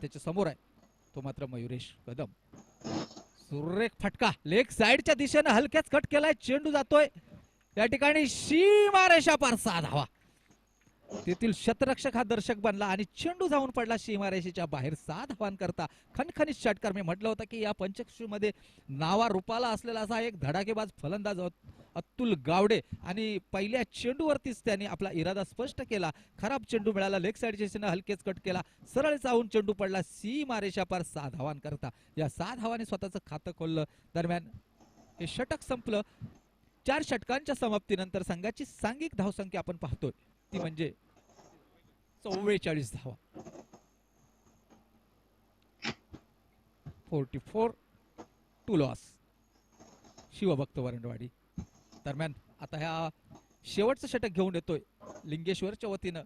त्याच्यासमोर आहे. तो मात्र मयुरेश कदम. सुरेख फटका. लेग साइडच्या दिशेनं हलक्याच कट केलाय. चेंडू जातोय. या ठिकाणी सीमा रेषा पार सहा धावा. तेथील शतरक्षक हा दर्शक बनला आणि चेंडू जाऊन पडला सीमारेषेच्या बाहेर. सहा धावांकरता खनखनीत षटकार. मी म्हटलं होतं की या पंचक्षीमध्ये नावा रूपाला असलेला असा एक धडाकेबाज फलंदाज अतुल गावडे आणि पहिल्या चेंडूवरतीच त्यांनी आपला इरादा स्पष्ट केला. खराब चेंडू मिळाला लेग साईड हलकेच कट केला. सरळ चावून चेंडू पडला सीमारेषा पार सहा धावांकरता. या सहा धावाने स्वतःचं खातं खोललं. दरम्यान हे षटक संपलं. चार षटकांच्या समाप्तीनंतर संघाची सांघिक धावसंख्या आपण पाहतोय. ती म्हणजे चव्वेचाळीस धावा. Forty four to loss. Shivbhakt Varandwadi. दरम्यान आता ह्या शेवटचं षटक घेऊन येतोय लिंगेश्वरच्या वतीनं.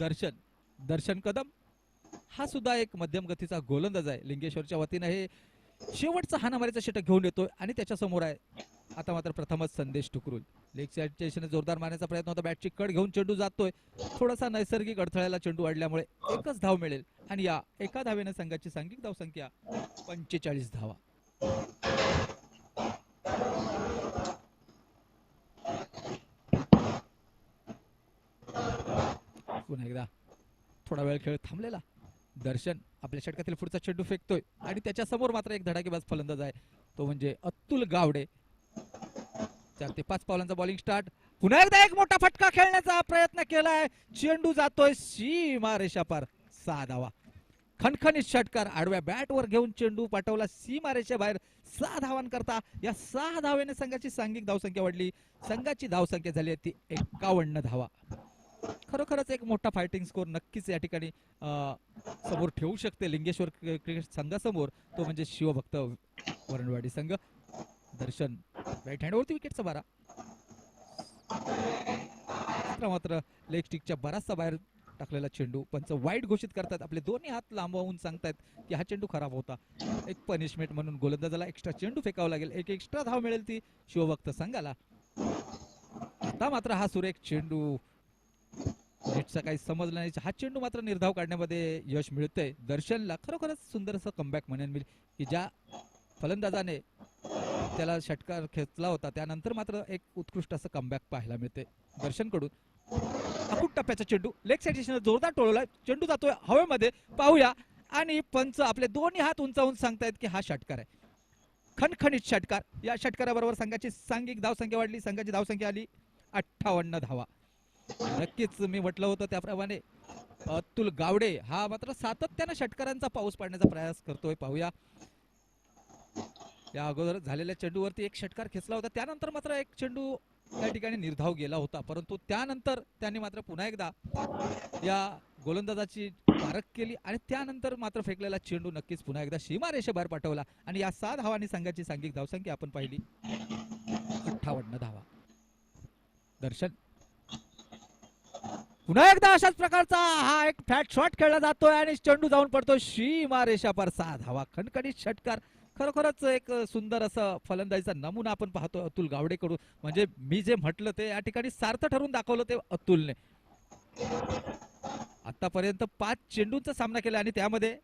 दर्शन दर्शन कदम हा सुद्धा एक मध्यम गतीचा गोलंदाज आहे. लिंगेश्वरच्या वतीनं हे शेवटचं हानामारीचा षटक घेऊन येतोय आणि त्याच्यासमोर आहे आता मात्र प्रथमच संदेश टुकरुल लेग साईडच्या दिशेने जोरदार मारण्याचा प्रयत्न होता. बॅटची कड घेऊन चेंडू जातोय. थोडासा नैसर्गिक अडथळ्याला चेंडू वाढल्यामुळे एकच धाव मिळेल. आणि या एका धावेने संघाची सांघिक धावसंख्या पंचेचाळीस धावा. पुन्हा एकदा थोडा वेळ खेळ थांबलेला. दर्शन आपल्या षटकातील पुढचा चेंडू फेकतोय. आणि त्याच्यासमोर मात्र एक धडाकेबाज फलंदाज आहे. तो म्हणजे अतुल गावडे. चार ते पाच पावलांचा बॉलिंग स्टार्ट. पुन्हा एकदा एक मोठा फटका खेळण्याचा प्रयत्न केलाय. चेंडू जातोय सीमा रेषा पार सहा धावा खणखणीत षटकार. आडव्या बॅट वर घेऊन चेंडू पाठवला सीमा रेषेबाहेर सहा धावांकरता या सहा धावेने संघाची सांघिक धावसंख्या वाढली. संघाची धावसंख्या झाली ती एकावन्न धावा. खरोखरच एक मोठा फायटिंग स्कोर नक्कीच या ठिकाणी समोर ठेवू शकते. लिंगेश्वर क्रिकेट संघासमोर. तो म्हणजे शिवभक्त वरणवाडी संघ. दर्शन. राईट हँडवरती विकेटचा बारा. मात्र लेग स्टिकच्या बराचसा बाहेर टाकलेला चेंडू. पंच वाईट घोषित करतात. आपले दोन्ही हात लांबवून सांगतायत की हा चेंडू खराब होता. एक पनिशमेंट म्हणून गोलंदाजाला एक्स्ट्रा चेंडू फेकावा लागेल. एक एक्स्ट्रा धाव मिळेल ती शिवभक्त संघाला. आता मात्र हा सुरेख चेंडू. नेटचा काही समजला नाही. हा चेंडू मात्र निर्धाव काढण्यामध्ये यश मिळतंय. दर्शनला खरोखरच सुंदर असं कमबॅक म्हणेन मी की ज्या फलंदाजाने त्याला षटकार खेचला होता. त्यानंतर मात्र एक उत्कृष्ट असं कमबॅक पाहायला मिळते. दर्शनकडून. अकूट टप्प्याचा चेंडू. लेग साईड जोरदार टोळलाय चेंडू जातोय हवेमध्ये. पाहूया. आणि पंच आपले दोन्ही हात उंचावून सांगतायत की हा षटकार आहे. खणखणीत षटकार. या षटकाराबरोबर संघाची सांघिक धावसंख्या वाढली. संघाची धावसंख्या आली अठ्ठावन्न धावा. नक्कीच मी म्हटलं होतं त्याप्रमाणे. अतुल गावडे हा मात्र सातत्यानं षटकारांचा पाऊस पाडण्याचा प्रयास करतोय. पाहूया. या अगोदर झालेल्या चेंडूवरती एक षटकार खेचला होता. त्यानंतर मात्र एक चेंडू त्या ठिकाणी निर्धाव गेला होता. परंतु त्यानंतर त्यांनी मात्र पुन्हा एकदा या गोलंदाजाची पारख केली आणि त्यानंतर मात्र फेकलेला चेंडू नक्कीच पुन्हा एकदा सीमारेषेबाहेर पाठवला. आणि या सात धावांनी संघाची सांघिक धावसंख्या आपण पाहिली. अठ्ठावन्न धावा. दर्शन. पुन्हा एकदा अशाच प्रकारचा हा एक फॅट शॉट खेळला जातोय आणि चेंडू जाऊन पडतो. सीमा रेषा सहा धावा. खणखणीत षटकार खरोखरच एक सुंदर असं फलंदाजीचा नमुना आपण पाहतो अतुल गावडेकडून. म्हणजे मी जे म्हटलं ते या ठिकाणी सार्थ ठरून दाखवलं ते अतुलने. आतापर्यंत पाच चेंडूंचा सामना केला आणि त्यामध्ये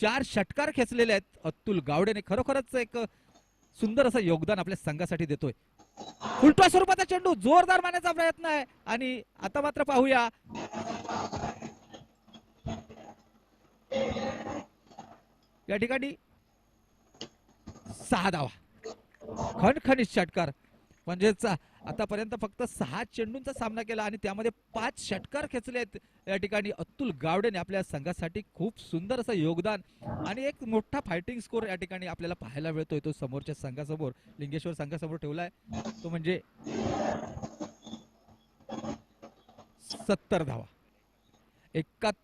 चार षटकार खेचलेले आहेत अतुल गावडेने. खरोखरच एक सुंदर असं योगदान आपल्या संघासाठी देतोय. उलटा स्वरूपाचा चेंडू जोरदार मारण्याचा प्रयत्न आहे. आणि आता मात्र पाहूया. या ठिकाणी सहा धावा. खणखणीत षटकार. म्हणजेच आतापर्यंत फक्त सहा चेंडूंचा सामना केला आणि त्यामध्ये पाच षटकार खेचले आहेत. या ठिकाणी अतुल गावडेने आपल्या संघासाठी खूप सुंदर असं योगदान आणि एक मोठा फायटिंग स्कोर या ठिकाणी आपल्याला पाहायला मिळतोय. तो समोरच्या संघासमोर लिंगेश्वर संघासमोर ठेवलाय. तो म्हणजे सत्तर धावा. एकाहत्तर